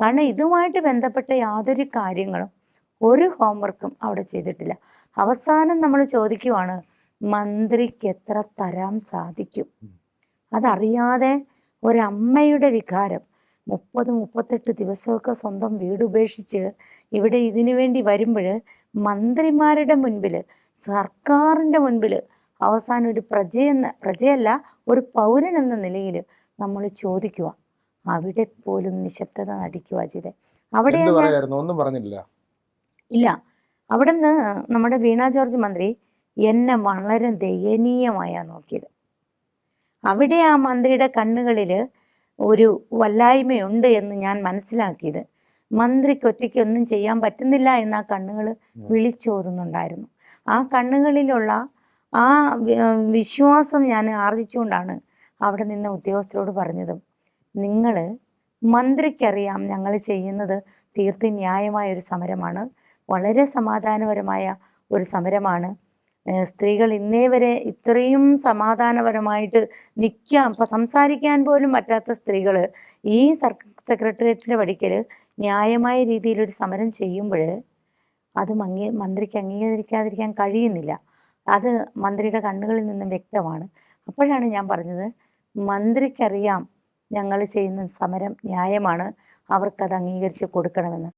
കാരണം ഇതുമായിട്ട് ബന്ധപ്പെട്ട യാതൊരു കാര്യങ്ങളും ഒരു ഹോംവർക്കും അവിടെ ചെയ്തിട്ടില്ല. അവസാനം നമ്മൾ ചോദിക്കുവാണ് മന്ത്രിക്ക് എത്ര തരാൻ സാധിക്കും? അതറിയാതെ ഒരമ്മയുടെ വികാരം മുപ്പത് മുപ്പത്തെട്ട് ദിവസമൊക്കെ സ്വന്തം വീട് ഉപേക്ഷിച്ച് ഇവിടെ ഇതിനു വേണ്ടി വരുമ്പോൾ മന്ത്രിമാരുടെ മുൻപിൽ സർക്കാരിന്റെ മുൻപിൽ അവസാനം ഒരു പ്രജയെന്ന പ്രജയല്ല ഒരു പൗരൻ എന്ന നിലയിൽ നമ്മൾ ചോദിക്കുക അവിടെ പോലും നിശബ്ദത നടിക്കുക ചെയ്തേ അവിടെ ഒന്നും പറഞ്ഞില്ല. ഇല്ല. അവിടെ നിന്ന് നമ്മുടെ വീണ ജോർജ് മന്ത്രി എന്നെ വളരെ ദയനീയമായാണ് നോക്കിയത്. അവിടെ ആ മന്ത്രിയുടെ കണ്ണുകളിൽ ഒരു വല്ലായ്മയുണ്ട് എന്ന് ഞാൻ മനസ്സിലാക്കിയത്. മന്ത്രിക്ക് ഒറ്റയ്ക്ക് ഒന്നും ചെയ്യാൻ പറ്റുന്നില്ല എന്ന് ആ കണ്ണുകൾ വിളിച്ചോതുന്നുണ്ടായിരുന്നു. ആ കണ്ണുകളിലുള്ള ആ വിശ്വാസം ഞാൻ ആർജിച്ചുകൊണ്ടാണ് അവിടെ നിന്ന് ഉദ്യോഗസ്ഥരോട് പറഞ്ഞതും. നിങ്ങൾ മന്ത്രിക്കറിയാം ഞങ്ങൾ ചെയ്യുന്നത് തീർത്തും ന്യായമായ ഒരു സമരമാണ്. വളരെ സമാധാനപരമായ ഒരു സമരമാണ്. സ്ത്രീകൾ ഇന്നേ വരെ ഇത്രയും സമാധാനപരമായിട്ട് നിൽക്കാൻ ഇപ്പം സംസാരിക്കാൻ പോലും പറ്റാത്ത സ്ത്രീകൾ ഈ സർ സെക്രട്ടേറിയറ്റിന്റെ പടിക്കൽ ന്യായമായ രീതിയിലൊരു സമരം ചെയ്യുമ്പോൾ അത് മങ്ങി മന്ത്രിക്ക് അംഗീകരിക്കാതിരിക്കാൻ കഴിയുന്നില്ല. അത് മന്ത്രിയുടെ കണ്ണുകളിൽ നിന്നും വ്യക്തമാണ്. അപ്പോഴാണ് ഞാൻ പറഞ്ഞത് മന്ത്രിക്കറിയാം ഞങ്ങൾ ചെയ്യുന്ന സമരം ന്യായമാണ്. അവർക്കത് അംഗീകരിച്ച് കൊടുക്കണമെന്ന്.